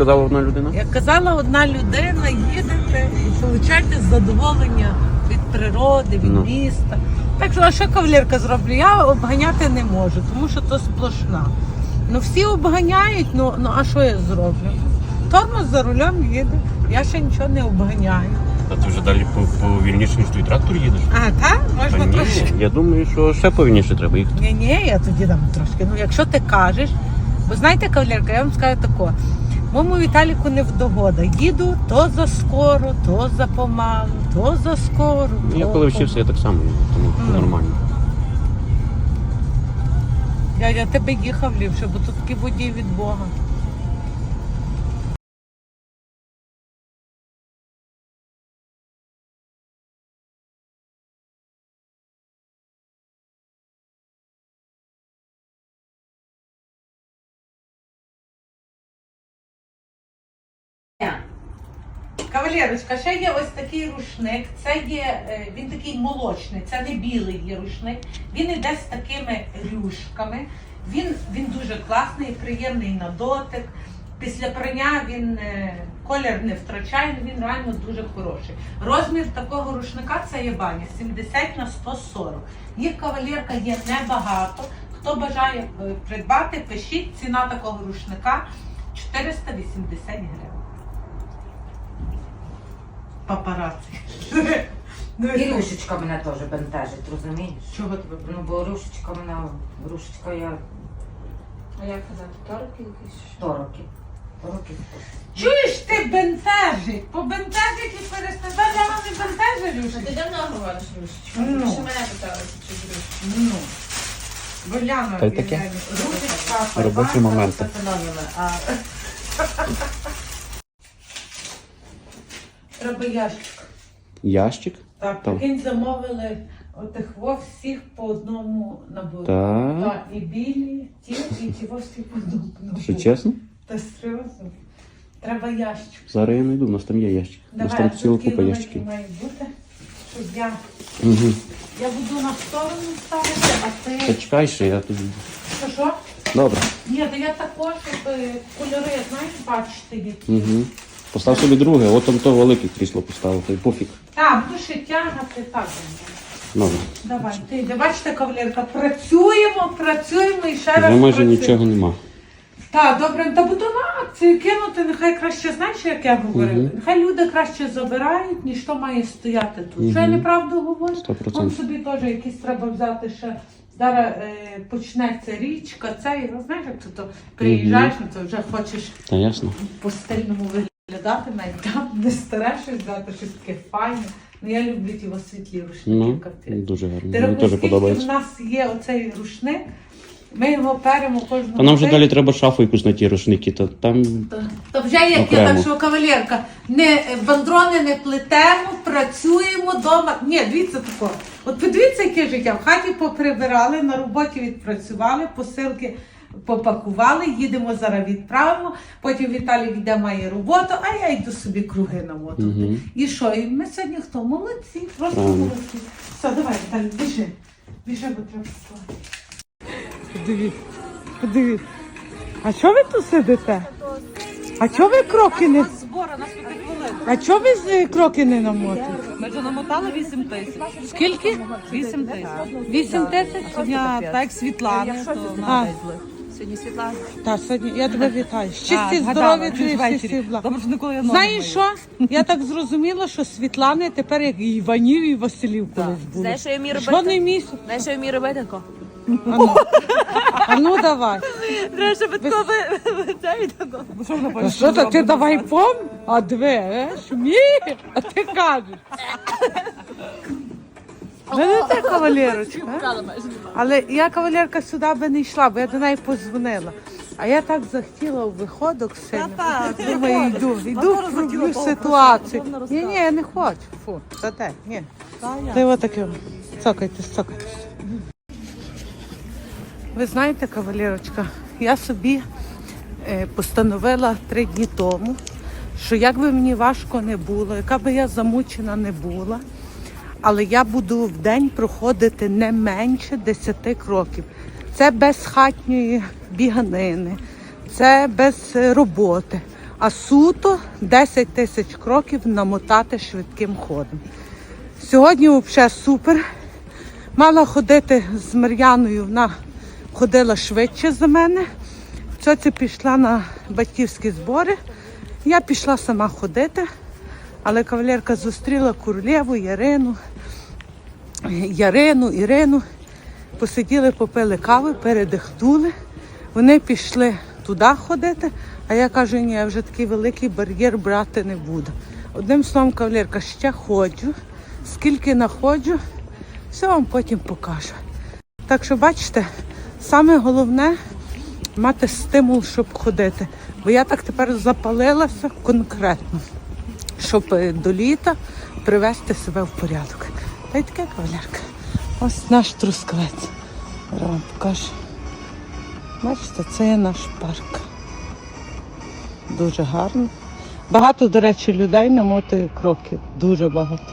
Сказала одна людина. Як казала одна людина, їдете і получайте задоволення від природи, від Ну. міста. Так що, а що кавалерка зроблю? Я обганяти не можу, тому що то сплошна. Ну всі обганяють, ну, ну а що я зроблю? Тормоз за рулем їде, я ще нічого не обганяю. А ти вже далі повільніше, ніж той трактор їдеш? А, так? Можна ні, трошки. я думаю, що ще повільніше треба їхати. Ні, ні, я тоді дам трошки. Ну, якщо ти кажеш, бо знаєте, кавалерка, я вам скажу тако. Моєму Віталіку не вдогода. Їду то за скоро, то за помалу, то за скоро. Ну, Я коли вчився, я так само їду, тому mm. нормально. Я, я тебе їхав ліпше, бо тут такі водії від Бога. Кавалерочка, ще є ось такий рушник. Це є, е, він такий молочний, це не білий є рушник. Він іде з такими рюшками. Він, він дуже класний, приємний на дотик. Після прання він е, колір не втрачає, він реально дуже хороший. Розмір такого рушника це є баня 70 на 140. Їх кавалерка є небагато. Хто бажає е, придбати, пишіть ціна такого рушника 480 гривень папараці. І рушечка мене теж бентежить, розумієш? Чого тебе Ну, бо рушечка мене, рушечка я А як казати, торки якісь? 100 років. 100 років. Чуєш ти бентежить? Побентежить і перестане. Я вам не бентежить, А ти давно говориш рушечка? Ну. Ще мене питали, чи рушечка. Ну. Боляна. Та й таке. Ручечка, Робочі моменти. це синоніми, а- Треба ящик. Ящик? Так, Там. прикинь, замовили отих во всіх по одному набору. Так. Так, і білі, ті, і ті во всі по одному набору. Що чесно? Та серйозно. Треба ящик. Зараз я знайду, у нас там є ящик. У нас там ціла купа ящиків. має бути, щоб я, Угу. я буду на сторону ставити, а ти... Почекай ще, я тут. Що, що? Добре. Ні, то я також, щоб е, кольори, знаєш, бачити які. Угу. Постав собі друге, от там то велике крісло поставив, то й пофіг. Так, буду ще тягати, так. Добре. Давай, ти йди. Бачите, кавалерка, працюємо, працюємо і ще раз Вже майже працюємо. нічого нема. Так, добре, та буду на акцію кинути, нехай краще, знаєш, як я говорила? Мгм. Нехай люди краще забирають, ніж то має стояти тут. Що я Мгм. неправду говорю? Сто Вам процентів. собі теж якісь треба взяти ще. Зараз е, почнеться річка, це, і ну, знаєш, як то приїжджаєш, ну, то вже хочеш Та ясно. по стильному виглядати, навіть там не старе щось взяти, щось таке файне. Ну я люблю ті світлі рушники Ну, капець. дуже гарно. Мені теж скільки в нас є оцей рушник, ми його перемо кожного А нам вже далі треба шафу якусь на ті рушники, то там То, то вже як я так, що кавалерка, не бандрони не плетемо, працюємо вдома. Ні, дивіться тако. От подивіться, яке життя. В хаті поприбирали, на роботі відпрацювали, посилки попакували, їдемо зараз відправимо. Потім Віталій йде має роботу, а я йду собі круги намотати. Мгм. І що? І ми сьогодні хто? Молодці, просто Правильно. молодці. Все, давай, Віталій, біжи. Біжи, бо треба вставати. Подивіться, подивіться. А що ви тут сидите? А чого ви кроки не... А чого ви з- кроки не намотуєте? Ми вже намотали 8 тисяч. Скільки? 8 тисяч. Вісім тисяч? Сьогодні так як Світлани, то А. вона везли. Сьогодні Світлана. Так, сьогодні я тебе вітаю. Щасті, Так, здоров'я, тобі всі ввечері. всі. Добре, що ніколи я ноги Знаєш не що? Я так зрозуміла, що Світлани тепер як і Іванів, і Василів колись були. Знаєш, що я вмію Що робити? не місяць? Знаєш, що я вмію робити? тако? А ну давай. Треба, щоб тако ви- це і тако. А що то ти давай пом? А дві, е? Шумі? А ти кажеш. Видите, кавалерочка? Але я кавалерка сюди би не йшла, бо я до неї позвонила. А я так захотіла у виходок сильно. Думаю, йду, йду врублю ситуацію. Ні, ні, я не хочу. Фу, та де, ні. Й отаке. Цокайте, цокайте. Ви знаєте, кавалерочка, я собі е, постановила три дні тому, що як би мені важко не було, яка би я замучена не була, але я буду в день проходити не менше 10 кроків. Це без хатньої біганини, це без е, роботи. а суто 10 тисяч кроків намотати швидким ходом. Сьогодні взагалі супер. Мала ходити з Мар'яною, вона ходила швидше за мене. Цьоця пішла на батьківські збори. Я пішла сама ходити, але кавалерка зустріла Курлєву, Ярину, Ярину, Ірину. Посиділи, попили кави, передихнули. Вони пішли туди ходити, а я кажу, ні, я вже такий великий бар'єр брати не буду. Одним словом, кавалерка, ще ходжу. Скільки находжу, все вам потім покажу. Так що, бачите, саме головне мати стимул, щоб ходити. Бо я так тепер запалилася конкретно, щоб е, до літа привести себе в порядок. Та й таке кавалерка. Ось наш трускавець. Вам покажу. Бачите, це є наш парк. Дуже гарно. Багато, до речі, людей намотує кроки. Дуже багато.